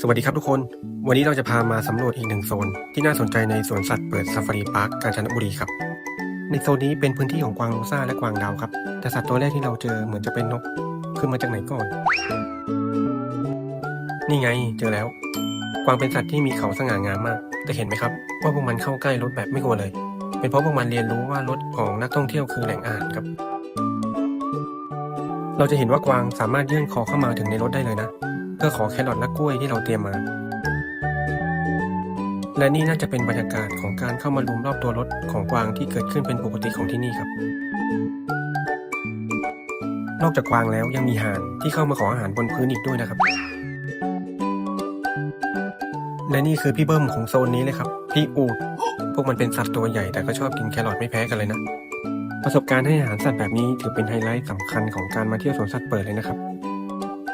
สวัสดีครับทุกคน วันนี้เราจะพามาสำรวจอีกหนึ่งโซน ที่น่าสนใจในสวนสัตว์เปิดซาฟารีพาร์คกาญจนบุรีครับ ในโซนนี้เป็นพื้นที่ของกวางโรซ่าและกวางดาวครับ แต่สัตว์ตัวแรกที่เราเจอเหมือนจะเป็นนก คือมาจากไหนก่อน นี่ไงเจอแล้ว กวางเป็นสัตว์ที่มีเขาสง่างามมาก แต่เห็นไหมครับ ว่าพวกมันเข้าใกล้รถแบบไม่กลัวเลย เป็นเพราะพวกมันเรียนรู้ว่ารถของนักท่องเที่ยวคือแหล่งอาหารครับ เราจะเห็นว่ากวางสามารถยื่นคอเข้ามาถึงในรถได้เลยนะ เพื่อขอแครอทและกล้วยที่เราเตรียมมา และนี่น่าจะเป็นบรรยากาศของการเข้ามารุมรอบตัวรถของกวางที่เกิดขึ้นเป็นปกติของที่นี่ครับ นอกจากกวางแล้วยังมีห่านที่เข้ามาขออาหารบนพื้นอีกด้วยนะครับ และนี่คือพี่เบิ้มของโซนนี้เลยครับ พี่อูดพวกมันเป็นสัตว์ตัวใหญ่แต่ก็ชอบกินแครอทไม่แพ้กันเลยนะประสบการณ์ให้อาหารสัตว์แบบนี้ถือเป็นไฮไลท์สำคัญของการมาเที่ยวสวนสัตว์เปิดเลยนะครับ